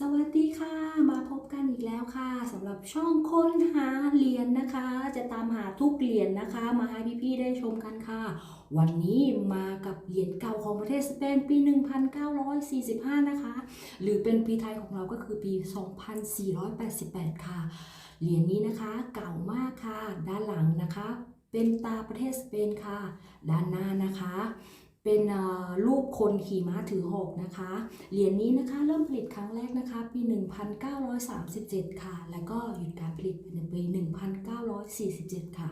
สวัสดีค่ะ มาพบกันอีกแล้วค่ะสำหรับช่องค้นหาเหรียญนะคะ จะตามหาทุกเหรียญนะคะ มาให้พี่ๆได้ชมกันค่ะ วันนี้มากับเหรียญเก่าของประเทศสเปนปี 1945 นะคะ หรือเป็นปีไทยของเราก็คือปี 2488 ค่ะ เหรียญนี้นะคะเก่ามากค่ะ ด้านหลังนะคะ เป็นตาประเทศสเปนค่ะ ด้านหน้านะคะ เป็นรูปคนขี่ม้าถือหอกนะคะ เหรียญนี้นะคะเริ่มผลิตครั้งแรกนะคะ ปี 1937 ค่ะ แล้วก็หยุดการผลิตในปี 1947 ค่ะ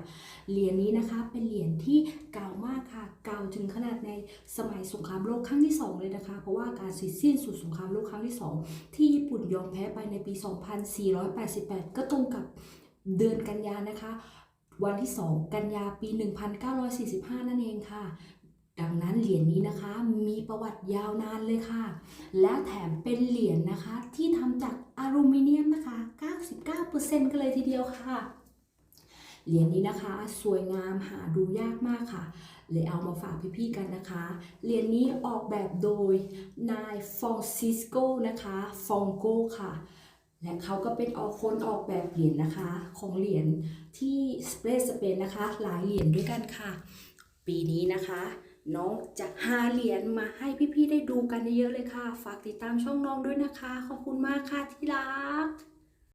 เหรียญนี้นะคะเป็นเหรียญที่เก่ามากค่ะ เก่าถึงขนาดในสมัยสงครามโลกครั้งที่ 2 เลยนะคะ เพราะว่าการสิ้นสุดสงครามโลกครั้งที่ 2 ที่ญี่ปุ่นยอมแพ้ไปในปี 2488 ก็ตรงกับเดือนกันยานะคะวันที่ 2 กันยาปี 1945 นั่นเองค่ะ ดังนั้นเหรียญนี้นะคะมีประวัติยาวนานเลยค่ะ และแถมเป็นเหรียญนะคะที่ทำจากอลูมิเนียมนะคะ 99%กันเลยทีเดียวค่ะ เหรียญนี้นะคะ สวยงามหาดูยากมากค่ะ เลยเอามาฝากพี่ๆกันนะคะ เหรียญนี้ออกแบบโดยนายฟองซิสโกนะคะฟองโกค่ะ และเขาก็เป็นออกคนออกแบบเหรียญนะคะ ของเหรียญที่สเปรสเปนนะคะ หลายเหรียญด้วยกันค่ะ ปีนี้นะคะ น้องจะหาเหรียญมาให้พี่ๆได้ดูกันเยอะๆเลยค่ะ ฝากติดตามช่องน้องด้วยนะคะ ขอบคุณมากค่ะที่รัก